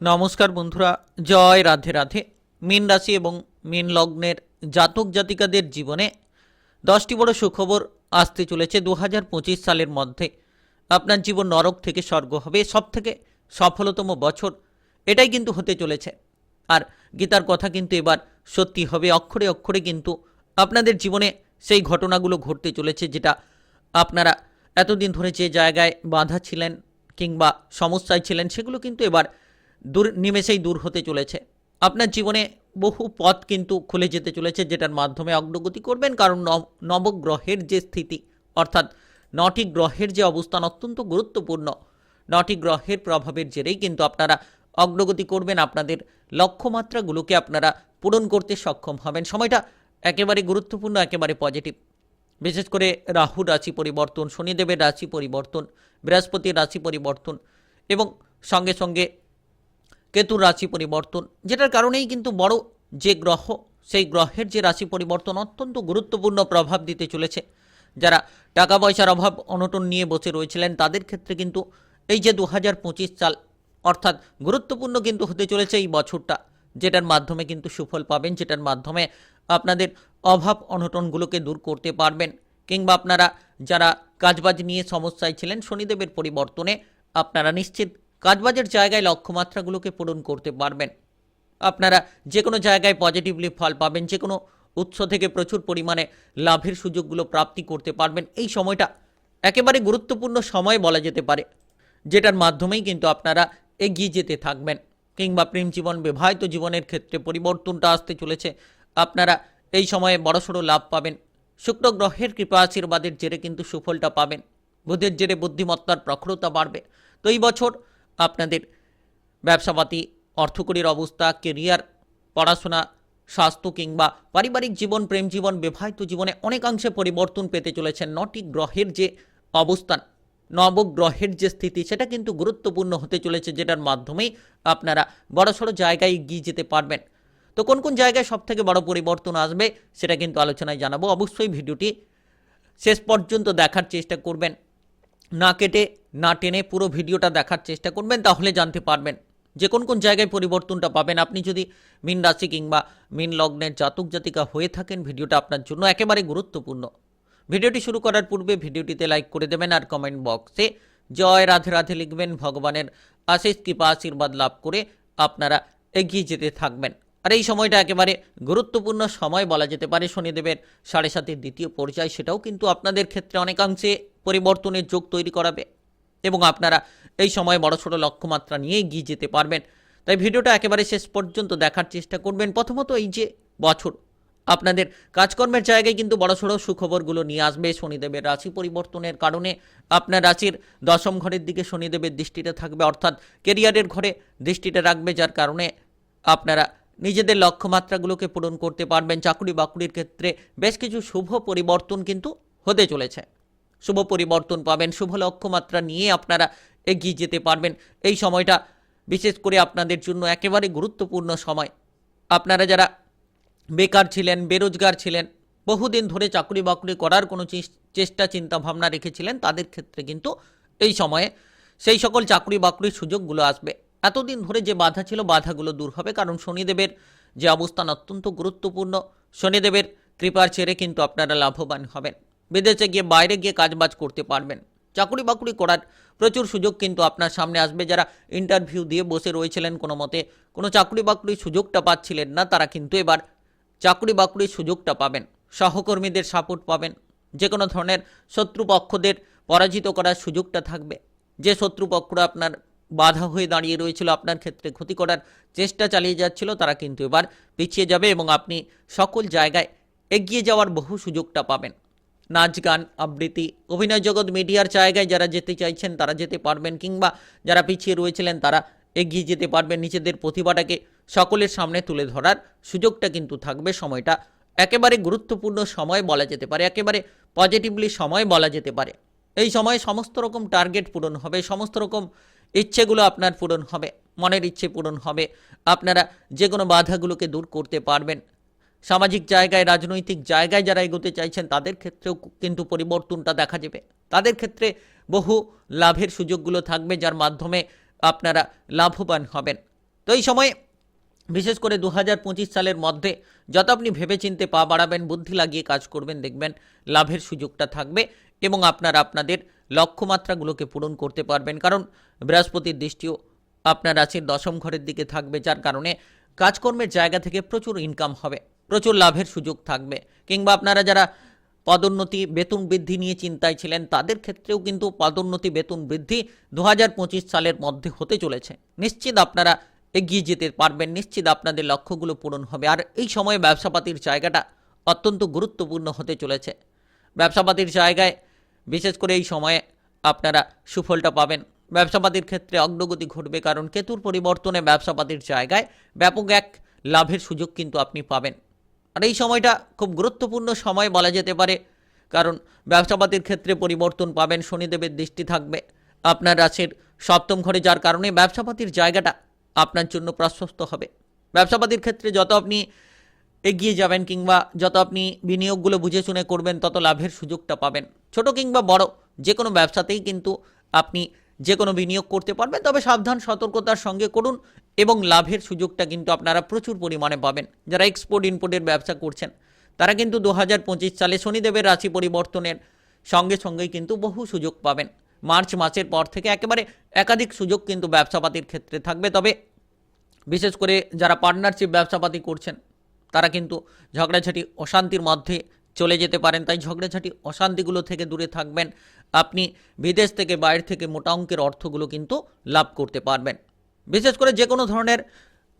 নমস্কার বন্ধুরা, জয় রাধে রাধে। মীন রাশি এবং মীন লগ্নের জাতক জাতিকাদের জীবনে দশটি বড় সুখবর আসতে চলেছে দু হাজার পঁচিশ সালের মধ্যে। আপনার জীবন নরক থেকে স্বর্গ হবে সব থেকে সফলতম বছর এটাই কিন্তু হতে চলেছে। আর গীতার কথা কিন্তু এবার সত্যি হবে, অক্ষরে অক্ষরে কিন্তু আপনাদের জীবনে সেই ঘটনাগুলো ঘটতে চলেছে যেটা আপনারা এতদিন ধরে যে জায়গায় বাধা ছিলেন কিংবা সমস্যায় ছিলেন, সেগুলো কিন্তু এবার দূর, নিমেষেই দূর হতে চলেছে। আপনার জীবনে বহু পথ কিন্তু খুলে যেতে চলেছে, যেটার মাধ্যমে অগ্রগতি করবেন। কারণ নব- নবগ্রহের যে স্থিতি, অর্থাৎ নটি গ্রহের যে অবস্থান অত্যন্ত গুরুত্বপূর্ণ, নটি গ্রহের প্রভাবের জেরেই কিন্তু আপনারা অগ্রগতি করবেন। আপনাদের লক্ষ্যমাত্রাগুলোকে আপনারা পূরণ করতে সক্ষম হবেন। সময়টা একেবারে গুরুত্বপূর্ণ, একেবারে পজিটিভ। বিশেষ করে রাহু রাশি পরিবর্তন, শনিদেবের রাশি পরিবর্তন, বৃহস্পতির রাশি পরিবর্তন এবং সঙ্গে সঙ্গে কেতুর রাশি পরিবর্তন, যেটার কারণেই কিন্তু বড় যে গ্রহ, সেই গ্রহের যে রাশি পরিবর্তন অত্যন্ত গুরুত্বপূর্ণ প্রভাব দিতে চলেছে। যারা টাকা পয়সার অভাব অনটন নিয়ে বসে রয়েছিলেন, তাদের ক্ষেত্রে কিন্তু এই যে দু হাজার পঁচিশ সাল, অর্থাৎ গুরুত্বপূর্ণ কিন্তু হতে চলেছে এই বছরটা, যেটার মাধ্যমে কিন্তু সুফল পাবেন, যেটার মাধ্যমে আপনাদের অভাব অনটনগুলোকে দূর করতে পারবেন। কিংবা আপনারা যারা কাজবাজ নিয়ে সমস্যায় ছিলেন, শনিদেবের পরিবর্তনে আপনারা নিশ্চিত কাজবাজের জায়গায় লক্ষ্যমাত্রাগুলোকে পূরণ করতে পারবেন। আপনারা যে কোনো জায়গায় পজিটিভলি ফল পাবেন যে কোনো উৎস থেকে প্রচুর পরিমাণে লাভের সুযোগগুলো প্রাপ্তি করতে পারবেন। এই সময়টা একেবারে গুরুত্বপূর্ণ সময় বলা যেতে পারে, যেটার মাধ্যমেই কিন্তু আপনারা এগিয়ে যেতে থাকবেন কিংবা প্রেম জীবন, বিবাহিত জীবনের ক্ষেত্রে পরিবর্তনটা আসতে চলেছে। আপনারা এই সময়ে বড়সড় লাভ পাবেন। শুক্র গ্রহের কৃপা আশীর্বাদের জেরে কিন্তু সুফলটা পাবেন। বুধের জেরে বুদ্ধিমত্তার প্রখরতা বাড়বে। তো এই বছর আপনাদের ব্যবসাপাতি, অর্থকরীর অবস্থা, কেরিয়ার, পড়াশোনা, স্বাস্থ্য কিংবা পারিবারিক জীবন, প্রেম জীবন, বিবাহিত জীবনে অনেকাংশে পরিবর্তন পেতে চলেছে নটি গ্রহের যে অবস্থান, নবগ্রহের যে স্থিতি, সেটা কিন্তু গুরুত্বপূর্ণ হতে চলেছে, যেটার মাধ্যমেই আপনারা বড়সড় জায়গায় এগিয়ে যেতে পারবেন। তো কোন কোন জায়গায় সব থেকে বড় পরিবর্তন আসবে, সেটা কিন্তু আলোচনায় জানাব। অবশ্যই ভিডিওটি শেষ পর্যন্ত দেখার চেষ্টা করবেন। না কেটে, না টেনে পুরো ভিডিওটা দেখার চেষ্টা করবেন, তাহলে জানতে পারবেন যে কোন কোন জায়গায় পরিবর্তনটা পাবেন। আপনি যদি মিন রাশি কিংবা মিন লগ্নের জাতক জাতিকা হয়ে থাকেন, ভিডিওটা আপনার জন্য একেবারে গুরুত্বপূর্ণ। ভিডিওটি শুরু করার পূর্বে ভিডিওটিতে লাইক করে দেবেন আর কমেন্ট বক্সে জয় রাধে রাধে লিখবেন, ভগবানের আশিস কৃপা, আশীর্বাদ লাভ করে আপনারা এগিয়ে যেতে থাকবেন। আর এই সময়টা একেবারে গুরুত্বপূর্ণ সময় বলা যেতে পারে, শনিদেবের সাড়ে সাতের দ্বিতীয় পর্যায়, সেটাও কিন্তু আপনাদের ক্ষেত্রে অনেকাংশে পরিবর্তনের যোগ তৈরি করাবে এবং আপনারা এই সময় বড়সড় লক্ষ্যমাত্রা নিয়ে এগিয়ে যেতে পারবেন। তাই ভিডিওটা একেবারে শেষ পর্যন্ত দেখার চেষ্টা করবেন। প্রথমত এই যে বছর, আপনাদের কাজকর্মের জায়গায় কিন্তু বড় বড়সড় সুখবরগুলো নিয়ে আসবে। শনিদেবের রাশি পরিবর্তনের কারণে আপনার রাশির দশম ঘরের দিকে শনিদেবের দৃষ্টিটা থাকবে, অর্থাৎ কেরিয়ারের ঘরে দৃষ্টিটা রাখবে, যার কারণে আপনারা নিজেদের লক্ষ্যমাত্রাগুলোকে পূরণ করতে পারবেন। চাকরি বাকরির ক্ষেত্রে বেশ কিছু শুভ পরিবর্তন কিন্তু হতে চলেছে। শুভ পরিবর্তন পাবেন, শুভ লক্ষ্যমাত্রা নিয়ে আপনারা এগিয়ে যেতে পারবেন। এই সময়টা বিশেষ করে আপনাদের জন্য একেবারে গুরুত্বপূর্ণ সময়। আপনারা যারা বেকার ছিলেন, বেরোজগার ছিলেন, বহুদিন ধরে চাকরি বাকরি করার কোনো চেষ্টা চিন্তা ভাবনা রেখেছিলেন, তাদের ক্ষেত্রে কিন্তু এই সময়ে সেই সকল চাকরি বাকরির সুযোগগুলো আসবে। এতদিন ধরে যে বাধা ছিল, বাধাগুলো দূর হবে, কারণ শনিদেবের যে অবস্থান অত্যন্ত গুরুত্বপূর্ণ। শনিদেবের কৃপার ছেড়ে কিন্তু আপনারা লাভবান হবেন। বিদেশে গিয়ে বাইরে গিয়ে কাজবাজ করতে পারবেন। চাকরি বাকরি করার প্রচুর সুযোগ কিন্তু আপনার সামনে আসবে। যারা ইন্টারভিউ দিয়ে বসে রয়েছিলেন কোনো মতে, কোনো চাকরি বাকরির সুযোগটা পাচ্ছিলেন না, তারা কিন্তু এবার চাকরি বাকরির সুযোগটা পাবেন। সহকর্মীদের সাপোর্ট পাবেন। যে কোনো ধরনের শত্রুপক্ষদের পরাজিত করার সুযোগটা থাকবে। যে শত্রুপক্ষরা আপনার বাধা হয়ে দাঁড়িয়ে রয়েছিল, আপনার ক্ষেত্রে ক্ষতি করার চেষ্টা চালিয়ে যাচ্ছিল, তারা কিন্তু এবার পিছিয়ে যাবে এবং আপনি সকল জায়গায় এগিয়ে যাওয়ার বহু সুযোগটা পাবেন। নাচ গান, আবৃত্তি, অভিনয় জগৎ, মিডিয়ার জায়গায় যারা যেতে চাইছেন, তারা যেতে পারবেন কিংবা যারা পিছিয়ে রয়েছিলেন, তারা এগিয়ে যেতে পারবেন নিজেদের প্রতিভাটাকে সকলের সামনে তুলে ধরার সুযোগটা কিন্তু থাকবে সময়টা। একেবারে গুরুত্বপূর্ণ সময় বলা যেতে পারে, একেবারে পজিটিভলি সময় বলা যেতে পারে। এই সময় সমস্ত রকম টার্গেট পূরণ হবে, সমস্ত রকম ইচ্ছেগুলো আপনার পূরণ হবে, মনের ইচ্ছে পূরণ হবে। আপনারা যে কোনো বাধাগুলোকে দূর করতে পারবেন। সামাজিক জায়গায়, রাজনৈতিক জায়গায় যারা এগোতে চাইছেন, তাদের ক্ষেত্রেও কিন্তু পরিবর্তনটা দেখা যাবে। তাদের ক্ষেত্রে বহু লাভের সুযোগগুলো থাকবে, যার মাধ্যমে আপনারা লাভবান হবেন। তো এই সময়ে বিশেষ করে দু হাজার পঁচিশ সালের মধ্যে যত আপনি ভেবেচিন্তে পা বাড়াবেন, বুদ্ধি লাগিয়ে কাজ করবেন, দেখবেন লাভের সুযোগটা থাকবে এবং আপনারা আপনাদের লক্ষ্যমাত্রাগুলোকে পূরণ করতে পারবেন। কারণ বৃহস্পতির দৃষ্টিও আপনার রাশির দশম ঘরের দিকে থাকবে, যার কারণে কাজকর্মের জায়গা থেকে প্রচুর ইনকাম হবে। প্রচুর লাভের সুযোগ থাকবে। কিংবা আপনারা যারা পদোন্নতি, বেতন বৃদ্ধি নিয়ে চিন্তায় ছিলেন, তাদের ক্ষেত্রেও কিন্তু পদোন্নতি, বেতন বৃদ্ধি দু হাজার পঁচিশ সালের মধ্যে হতে চলেছে। নিশ্চিত আপনারা এগিয়ে যেতে পারবেন, নিশ্চিত আপনাদের লক্ষ্যগুলো পূরণ হবে। আর এই সময়ে ব্যবসাপাতির জায়গাটা অত্যন্ত গুরুত্বপূর্ণ হতে চলেছে। ব্যবসাপাতির জায়গায় বিশেষ করে এই সময়ে আপনারা সুফলটা পাবেন। ব্যবসাপাতির ক্ষেত্রে অগ্রগতি ঘটবে, কারণ কেতুর পরিবর্তনে ব্যবসাপাতির জায়গায় ব্যাপক এক লাভের সুযোগ কিন্তু আপনি পাবেন। আর এই সময়টা খুব গুরুত্বপূর্ণ সময় বলা যেতে পারে। কারণ ব্যবসাপাতির ক্ষেত্রে পরিবর্তন পাবেন, শনিদেবের দৃষ্টি থাকবে আপনার রাশির সপ্তম ঘরে, যার কারণে ব্যবসাপাতির জায়গাটা আপনার জন্য প্রশস্ত হবে। ব্যবসাপাতির ক্ষেত্রে যত আপনি এগিয়ে যাবেন কিংবা যত আপনি বিনিয়োগগুলো বুঝে শুনে করবেন, তত লাভের সুযোগটা পাবেন। ছোট কিংবা বড়, যে কোনো ব্যবসাতেই কিন্তু আপনি যে কোনো বিনিয়োগ করতে পারবেন। তবে সাবধান, সতর্কতার সঙ্গে করুন এবং লাভের সুযোগটা কিন্তু আপনারা প্রচুর পরিমাণে পাবেন। যারা এক্সপোর্ট ইম্পোর্টের ব্যবসা করছেন, তারা কিন্তু দু হাজার পঁচিশ সালে শনিদেবের রাশি পরিবর্তনের সঙ্গে সঙ্গেই কিন্তু বহু সুযোগ পাবেন। মার্চ মাসের পর থেকে একেবারে একাধিক সুযোগ কিন্তু ব্যবসাপাতির ক্ষেত্রে থাকবে। তবে বিশেষ করে যারা পার্টনারশিপ ব্যবসাপাতি করছেন, তারা কিন্তু ঝগড়াঝাটি, অশান্তির মধ্যে চলে যেতে পারেন। তাই ঝগড়াঝাটি, অশান্তিগুলো থেকে দূরে থাকবেন। আপনি বিদেশ থেকে, বাইরে থেকে মোটা অঙ্কের অর্থগুলো কিন্তু লাভ করতে পারবেন। বিশেষ করে যে কোনো ধরনের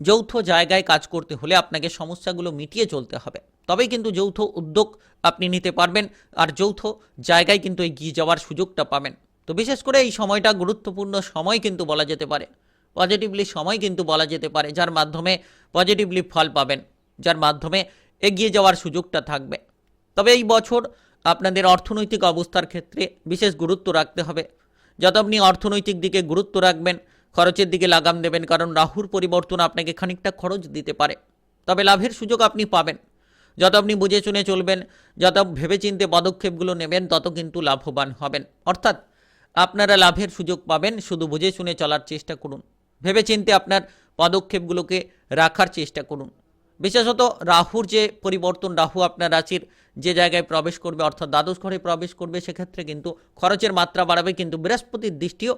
যৌথ জায়গায় কাজ করতে হলে আপনাকে সমস্যাগুলো মিটিয়ে চলতে হবে। তবেই কিন্তু যৌথ উদ্যোগ আপনি নিতে পারবেন আর যৌথ জায়গায় কিন্তু এগিয়ে যাওয়ার সুযোগটা পাবেন। তো বিশেষ করে এই সময়টা গুরুত্বপূর্ণ সময় কিন্তু বলা যেতে পারে। পজিটিভলি সময় কিন্তু বলা যেতে পারে, যার মাধ্যমে পজিটিভলি ফল পাবেন, যার মাধ্যমে এগিয়ে যাওয়ার সুযোগটা থাকবে। তবে এই বছর আপনাদের অর্থনৈতিক অবস্থার ক্ষেত্রে বিশেষ গুরুত্ব রাখতে হবে। যত আপনি অর্থনৈতিক দিকে গুরুত্ব রাখবেন খরচের দিকে লাগাম দেবেন, কারণ রাহুর পরিবর্তন আপনাকে খানিকটা খরচ দিতে পারে। তবে লাভের সুযোগ আপনি পাবেন। যত আপনি বুঝে শুনে চলবেন, যত ভেবেচিন্তে পদক্ষেপগুলো নেবেন, তত কিন্তু লাভবান হবেন। অর্থাৎ আপনারা লাভের সুযোগ পাবেন, শুধু বুঝে শুনে চলার চেষ্টা করুন। ভেবেচিন্তে আপনার পদক্ষেপগুলোকে রাখার চেষ্টা করুন। বিশেষত রাহুর যে পরিবর্তন, রাহু আপনার রাশির যে জায়গায় প্রবেশ করবে, অর্থাৎ দ্বাদশ ঘরে প্রবেশ করবে, সেক্ষেত্রে কিন্তু খরচের মাত্রা বাড়াবে, কিন্তু বৃহস্পতির দৃষ্টিও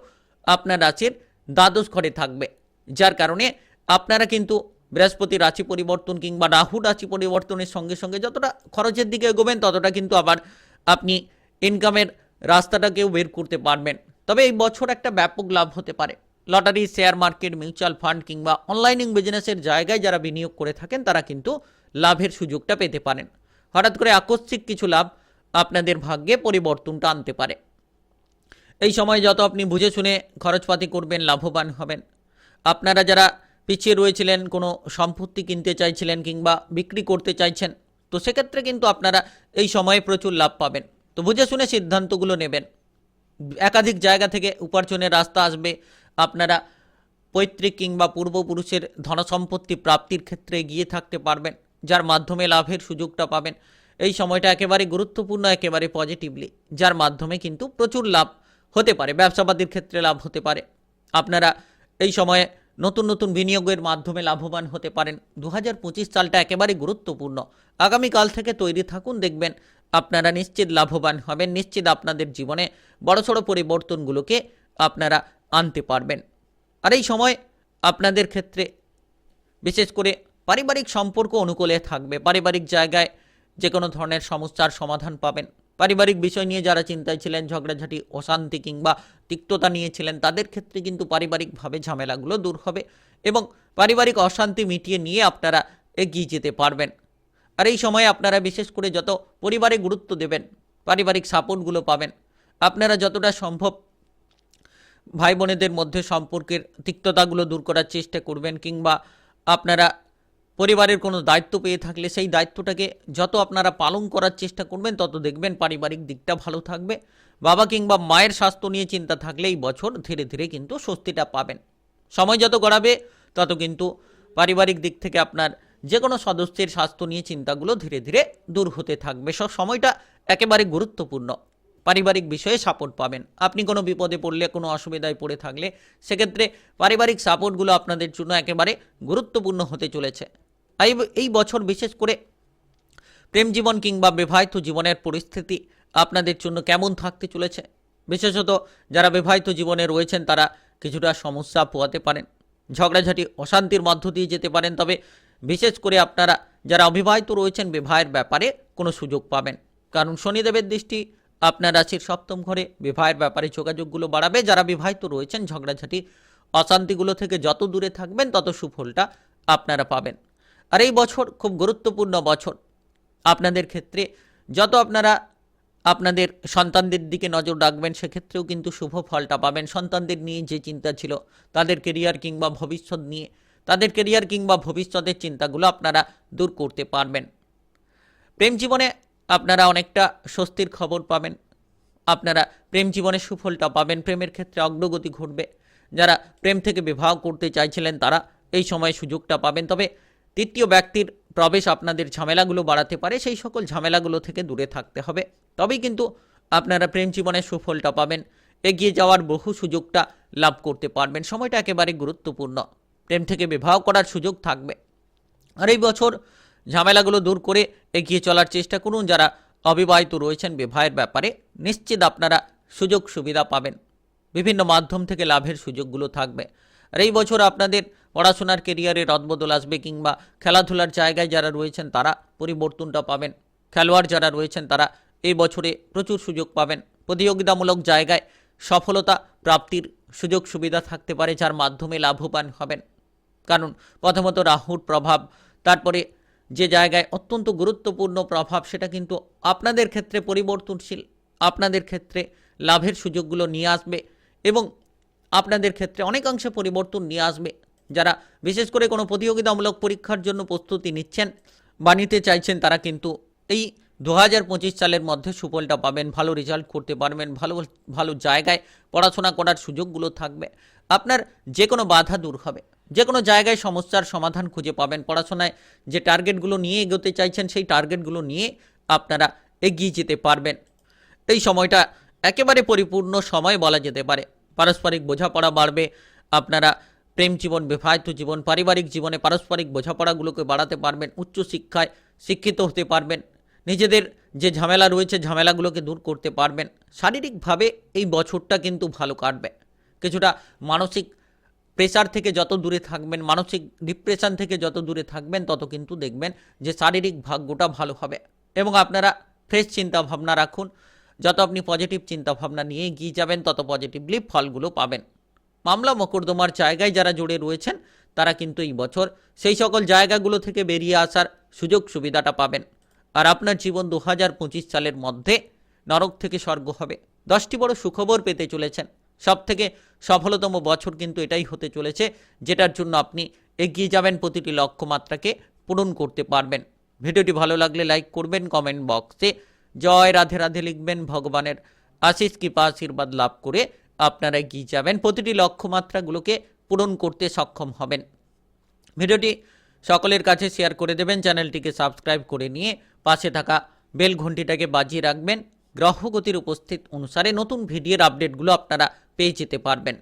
আপনার রাশির দ্বাদশ ঘরে থাকবে। যার কারণে আপনারা কিন্তু বৃহস্পতি রাশি পরিবর্তন কিংবা রাহু রাশি পরিবর্তনের সঙ্গে সঙ্গে যতটা খরচের দিকে এগোবেন, ততটা কিন্তু আবার আপনি ইনকামের রাস্তাটাকেও বের করতে পারবেন। তবে এই বছর একটা ব্যাপক লাভ হতে পারে। Lottery share market mutual fund কিংবা অনলাইনিং বিজনেসের জায়গায় যারা বিনিয়োগ করে থাকেন, তারা কিন্তু লাভের সুযোগটা পেতে পারেন। হঠাৎ করে আকস্মিক কিছু লাভ আপনাদের ভাগ্যে পরিবর্তনটা আনতে পারে। এই সময় যত আপনি বুঝে শুনে খরচপাতি করবেন, লাভবান হবেন। আপনারা যারা পিছিয়ে রয়েছিলেন, কোনো সম্পত্তি কিনতে চাইছিলেন কিংবা বিক্রি করতে চাইছেন, তো সেক্ষেত্রে কিন্তু আপনারা এই সময়ে প্রচুর লাভ পাবেন। তো বুঝে শুনে সিদ্ধান্তগুলো নেবেন। একাধিক জায়গা থেকে উপার্জনের রাস্তা আসবে। আপনারা পৈতৃক কিংবা পূর্বপুরুষের ধনসম্পত্তি প্রাপ্তির ক্ষেত্রে গিয়ে থাকতে পারবেন, যার মাধ্যমে লাভের সুযোগটা পাবেন। এই সময়টা একেবারে গুরুত্বপূর্ণ, একেবারে পজিটিভলি যার মাধ্যমে কিন্তু প্রচুর লাভ হতে পারে, ব্যবসাবাদীর ক্ষেত্রে লাভ হতে পারে। আপনারা এই সময়ে নতুন নতুন বিনিয়োগের মাধ্যমে লাভবান হতে পারেন। দু হাজার পঁচিশ সালটা একেবারে গুরুত্বপূর্ণ। আগামীকাল থেকে তৈরি থাকুন, দেখবেন আপনারা নিশ্চিত লাভবান হবেন, নিশ্চিত আপনাদের জীবনে বড়সড় পরিবর্তনগুলোকে আপনারা আনতে পারবেন। আর এই সময় আপনাদের ক্ষেত্রে বিশেষ করে পারিবারিক সম্পর্ক অনুকূলে থাকবে। পারিবারিক জায়গায় যে কোনো ধরনের সমস্যার সমাধান পাবেন। পারিবারিক বিষয় নিয়ে যারা চিন্তায় ছিলেন, ঝগড়াঝাটি, অশান্তি কিংবা তিক্ততা নিয়েছিলেন তাদের ক্ষেত্রে কিন্তু পারিবারিকভাবে ঝামেলাগুলো দূর হবে এবং পারিবারিক অশান্তি মিটিয়ে নিয়ে আপনারা এগিয়ে যেতে পারবেন। আর এই সময়ে আপনারা বিশেষ করে যত পরিবারে গুরুত্ব দেবেন, পারিবারিক সাপোর্টগুলো পাবেন, আপনারা যতটা সম্ভব ভাই বোনেদের মধ্যে সম্পর্কের তিক্ততাগুলো দূর করার চেষ্টা করবেন কিংবা আপনারা পরিবারের কোনো দায়িত্ব পেয়ে থাকলে সেই দায়িত্বটাকে যত আপনারা পালন করার চেষ্টা করবেন, তত দেখবেন পারিবারিক দিকটা ভালো থাকবে। বাবা কিংবা মায়ের স্বাস্থ্য নিয়ে চিন্তা থাকলে এই বছর ধীরে ধীরে কিন্তু স্বস্তিটা পাবেন। সময় যত গড়াবে, তত কিন্তু পারিবারিক দিক থেকে আপনার যে কোনো সদস্যের স্বাস্থ্য নিয়ে চিন্তাগুলো ধীরে ধীরে দূর হতে থাকবে। সব সময়টা একেবারে গুরুত্বপূর্ণ। পারিবারিক বিষয়ে সাপোর্ট পাবেন। আপনি কোনো বিপদে পড়লে, কোনো অসুবিধায় পড়ে থাকলে, সেক্ষেত্রে পারিবারিক সাপোর্টগুলো আপনাদের জন্য একেবারে গুরুত্বপূর্ণ হতে চলেছে। এই এই বছর বিশেষ করে প্রেম জীবন কিংবা বিবাহিত জীবনের পরিস্থিতি আপনাদের জন্য কেমন থাকতে চলেছে? বিশেষত যারা বিবাহিত জীবনে রয়েছেন, তারা কিছুটা সমস্যা পোয়াতে পারেন, ঝগড়াঝাটি, অশান্তির মধ্য দিয়ে যেতে পারেন। তবে বিশেষ করে আপনারা যারা অবিবাহিত রয়েছেন, বিবাহের ব্যাপারে কোনো সুযোগ পাবেন। কারণ শনিদেবের দৃষ্টি আপনার রাশির সপ্তম ঘরে। বিবাহের ব্যাপারে যোগাযোগগুলো বাড়াবে। যারা বিবাহিত রয়েছেন, ঝগড়াঝাটি, অশান্তিগুলো থেকে যত দূরে থাকবেন, তত সুফলটা আপনারা পাবেন। আর এই বছর খুব গুরুত্বপূর্ণ বছর। আপনাদের ক্ষেত্রে যত আপনারা আপনাদের সন্তানদের দিকে নজর রাখবেন, সেক্ষেত্রেও কিন্তু শুভ ফলটা পাবেন। সন্তানদের নিয়ে যে চিন্তা ছিল, তাদের কেরিয়ার কিংবা ভবিষ্যৎ নিয়ে, তাদের কেরিয়ার কিংবা ভবিষ্যতের চিন্তাগুলো আপনারা দূর করতে পারবেন। প্রেম জীবনে আপনারা অনেকটা স্বস্তির খবর পাবেন। আপনারা প্রেম জীবনে সুফলটা পাবেন। প্রেমের ক্ষেত্রে অগ্রগতি ঘটবে। যারা প্রেম থেকে বিবাহ করতে চাইছিলেন, তারা এই সময় সুযোগটা পাবেন। তবে তৃতীয় ব্যক্তির প্রবেশ আপনাদের ঝামেলাগুলো বাড়াতে পারে, সেই সকল ঝামেলাগুলো থেকে দূরে থাকতে হবে। তবেই কিন্তু আপনারা প্রেম জীবনের সুফলটা পাবেন, এগিয়ে যাওয়ার বহু সুযোগটা লাভ করতে পারবেন। সময়টা একেবারে গুরুত্বপূর্ণ, প্রেম থেকে বিবাহ করার সুযোগ থাকবে। আর এই বছর ঝামেলাগুলো দূর করে এগিয়ে চলার চেষ্টা করুন, যারা অবিবাহিত রয়েছেন বিবাহের ব্যাপারে, নিশ্চিত আপনারা সুযোগ সুবিধা পাবেন। বিভিন্ন মাধ্যম থেকে লাভের সুযোগগুলো থাকবে। আর এই বছর আপনাদের পড়াশোনার কেরিয়ারে রদবদল আসবে কিংবা খেলাধুলার জায়গায় যারা রয়েছেন তারা পরিবর্তনটা পাবেন। খেলোয়াড় যারা রয়েছেন তারা এই বছরে প্রচুর সুযোগ পাবেন। প্রতিযোগিতামূলক জায়গায় সফলতা প্রাপ্তির সুযোগ সুবিধা থাকতে পারে, যার মাধ্যমে লাভবান হবেন। কারণ প্রথমত রাহুর প্রভাব, তারপরে যে জায়গায় অত্যন্ত গুরুত্বপূর্ণ প্রভাব, সেটা কিন্তু আপনাদের ক্ষেত্রে পরিবর্তনশীল, আপনাদের ক্ষেত্রে লাভের সুযোগগুলো নিয়ে আসবে এবং আপনাদের ক্ষেত্রে অনেকাংশে পরিবর্তন নিয়ে আসবে। যারা বিশেষ করে কোনো প্রতিযোগিতামূলক পরীক্ষার জন্য প্রস্তুতি নিচ্ছেন বা নিতে চাইছেন, তারা কিন্তু এই দু হাজার পঁচিশ সালের মধ্যে সুফলটা পাবেন, ভালো রেজাল্ট করতে পারবেন, ভালো ভালো জায়গায় পড়াশোনা করার সুযোগগুলো থাকবে। আপনার যে কোনো বাধা দূর হবে। যে কোনো জায়গায় সমস্যার সমাধান খুঁজে পাবেন। পড়াশোনায় যে টার্গেটগুলো নিয়ে এগোতে চাইছেন, সেই টার্গেটগুলো নিয়ে আপনারা এগিয়ে যেতে পারবেন। এই সময়টা একেবারে পরিপূর্ণ সময় বলা যেতে পারে। পারস্পরিক বোঝাপড়া বাড়বে। আপনারা প্রেম জীবন, বিবাহিত জীবন, পারিবারিক জীবনে পারস্পরিক বোঝাপড়াগুলোকে বাড়াতে পারবেন উচ্চ শিক্ষায় শিক্ষিত হতে পারবেন, নিজেদের যে ঝামেলা রয়েছে, ঝামেলাগুলোকে দূর করতে পারবেন। শারীরিকভাবে এই বছরটা কিন্তু ভালো কাটবে। কিছুটা মানসিক প্রেসার থেকে যত দূরে থাকবেন, মানসিক ডিপ্রেশন থেকে যত দূরে থাকবেন, তত কিন্তু দেখবেন যে শারীরিক ভাগ্যটা ভালো হবে। এবং আপনারা ফ্রেশ চিন্তা ভাবনা রাখুন। যত আপনি পজিটিভ চিন্তা ভাবনা নিয়ে এগিয়ে যাবেন, তত পজিটিভলি ফলগুলো পাবেন। মামলা মকদ্দমার জায়গায় যারা জুড়ে রয়েছেন, তারা কিন্তু এই বছর সেই সকল জায়গাগুলো থেকে বেরিয়ে আসার সুযোগ সুবিধাটা পাবেন। আর আপনার জীবন দু পঁচিশ সালের মধ্যে নরক থেকে স্বর্গ হবে। দশটি বড় সুখবর পেতে চলেছেন। সব থেকে সফলতম বছর কিন্তু এটাই হতে চলেছে, যেটার জন্য আপনি এগিয়ে যাবেন প্রতিটি লক্ষ্যমাত্রাকে পূরণ করতে পারবেন। ভিডিওটি ভালো লাগলে লাইক করবেন, কমেন্ট বক্সে জয় রাধে রাধে লিখবেন ভগবানের আশিস কৃপা আশীর্বাদ লাভ করে আপনারা এগিয়ে যাবেন। প্রতিটি লক্ষ্যমাত্রাগুলোকে পূরণ করতে সক্ষম হবেন। ভিডিওটি সকলের কাছে শেয়ার করে দেবেন। চ্যানেলটিকে সাবস্ক্রাইব করে নিয়ে পাশে থাকা বেল ঘন্টিটাকে বাজিয়ে রাখবেন। গ্রহগতির উপস্থিত অনুসারে নতুন ভিডিওর আপডেটগুলো আপনারা পেয়ে যেতে পারবেন।